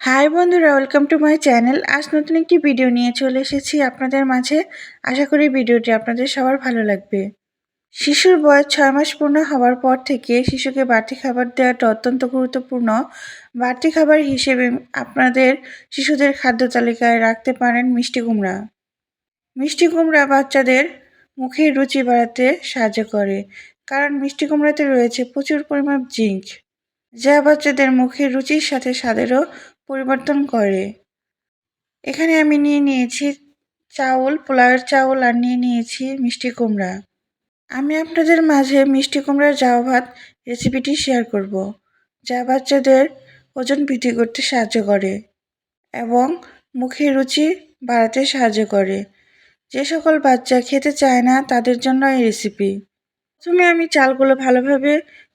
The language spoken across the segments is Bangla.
হাই বন্ধুরা, ওয়েলকাম টু মাই চ্যানেল। আজ নতুন একটি ভিডিও নিয়ে চলে এসেছি আপনাদের মাঝে। আশা করি ভিডিওটি আপনাদের সবার ভালো লাগবে। শিশুর বয়স ছয় মাস পূর্ণ হওয়ার পর থেকে শিশুকে বাড়তি খাবার দেওয়াটা অত্যন্ত গুরুত্বপূর্ণ। বাড়তি খাবার হিসেবে আপনাদের শিশুদের খাদ্য তালিকায় রাখতে পারেন মিষ্টি কুমড়া। মিষ্টি কুমড়া বাচ্চাদের মুখের রুচি বাড়াতে সাহায্য করে, কারণ মিষ্টি কুমড়াতে রয়েছে প্রচুর পরিমাণ জিঙ্ক, যা বাচ্চাদের মুখের রুচির সাথে স্বাদেরও পরিবর্তন করে। এখানে আমি নিয়ে নিয়েছি চাউল, পোলাওয়ের চাউল আর নিয়ে নিয়েছি মিষ্টি কুমড়া। আমি আপনাদের মাঝে মিষ্টি কুমড়ার জাউ ভাত রেসিপিটি শেয়ার করব, যা বাচ্চাদের ওজন বৃদ্ধি করতে সাহায্য করে এবং মুখে রুচি বাড়াতে সাহায্য করে। যে সকল বাচ্চা খেতে চায় না তাদের জন্য এই রেসিপি। প্রথমে আমি চালগুলো ভালোভাবে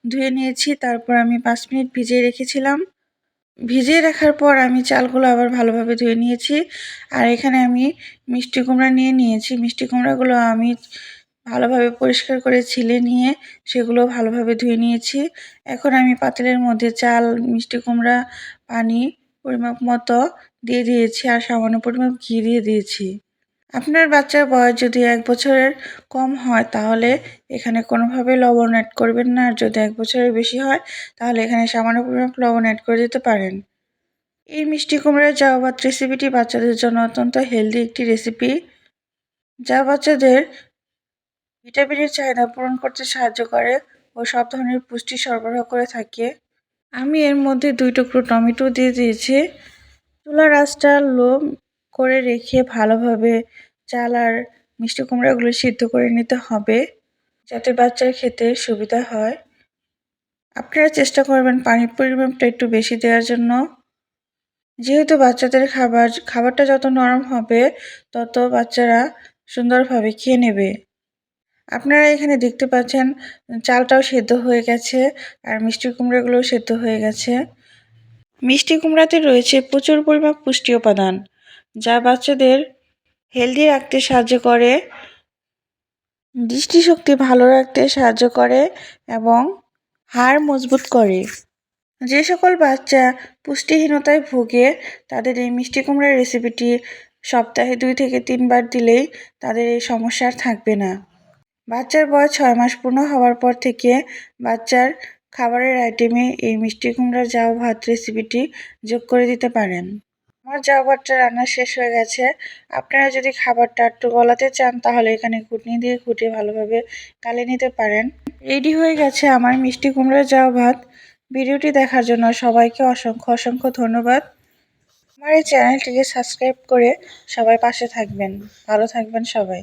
ধুয়ে নিয়েছি, তারপর আমি পাঁচ মিনিট ভিজিয়ে রেখেছিলাম। ভিজিয়ে রাখার পর আমি চালগুলো আবার ভালোভাবে ধুয়ে নিয়েছি। আর এখানে আমি মিষ্টি কুমড়া নিয়ে নিয়েছি। মিষ্টি কুমড়াগুলো আমি ভালোভাবে পরিষ্কার করে ছিলে নিয়ে সেগুলো ভালোভাবে ধুয়ে নিয়েছি। এখন আমি পাতিলের মধ্যে চাল, মিষ্টি কুমড়া, পানি পরিমাপ মতো দিয়ে দিয়েছি আর সামান্য পরিমাপ ঘি দিয়ে দিয়েছি। আপনার বাচ্চার বয়স যদি এক বছরের কম হয়, তাহলে এখানে কোনোভাবে লবণ অ্যাড করবেন না। আর যদি এক বছরের বেশি হয়, তাহলে এখানে সামান্য পরিমাণ লবণ অ্যাড করে দিতে পারেন। এই মিষ্টি কুমড়ার জাউ ভাত রেসিপিটি বাচ্চাদের জন্য অত্যন্ত হেলদি একটি রেসিপি যা বাচ্চাদের ভিটামিনের চাহিদা পূরণ করতে সাহায্য করে ও সব ধরনের পুষ্টি সরবরাহ করে থাকে। আমি এর মধ্যে দুই টুকরো টমেটো দিয়ে দিয়েছি। চুলার আঁচটা লো করে রেখে ভালোভাবে চাল আর মিষ্টি কুমড়াগুলো সিদ্ধ করে নিতে হবে যাতে বাচ্চার খেতে সুবিধা হয়। আপনারা চেষ্টা করবেন পানির পরিমাণটা একটু বেশি দেওয়ার জন্য। যেহেতু বাচ্চাদের খাবার, খাবারটা যত নরম হবে, তত বাচ্চারা সুন্দরভাবে খেয়ে নেবে। আপনারা এখানে দেখতে পাচ্ছেন, চালটাও সেদ্ধ হয়ে গেছে আর মিষ্টি কুমড়াগুলোও সেদ্ধ হয়ে গেছে। মিষ্টি কুমড়াতে রয়েছে প্রচুর পরিমাণ পুষ্টি উপাদান। যা বাচ্চাদের হেলদি রাখতে সাহায্য করে, দৃষ্টিশক্তি ভালো রাখতে সাহায্য করে এবং হাড় মজবুত করে। যে সকল বাচ্চা পুষ্টিহীনতায় ভুগে, তাদের এই মিষ্টি কুমড়ার রেসিপিটি সপ্তাহে দুই থেকে তিনবার দিলেই তাদের এই সমস্যা আর থাকবে না। বাচ্চার বয়স ছয় মাস পূর্ণ হওয়ার পর থেকে বাচ্চার খাবারের আইটেমে এই মিষ্টি কুমড়ার জাউ ভাত রেসিপিটি যোগ করে দিতে পারেন। আমার ভাতটা রান্না শেষ হয়ে গেছে। আপনারা যদি খাবারটা একটু গলাতে চান, তাহলে এখানে কুটনি দিয়ে কুটিয়ে ভালোভাবে কালে নিতে পারেন। রেডি হয়ে গেছে আমার মিষ্টি কুমড়োর জাউ ভাত। ভিডিওটি দেখার জন্য সবাইকে অসংখ্য অসংখ্য ধন্যবাদ। আমার এই চ্যানেলটিকে সাবস্ক্রাইব করে সবাই পাশে থাকবেন। ভালো থাকবেন সবাই।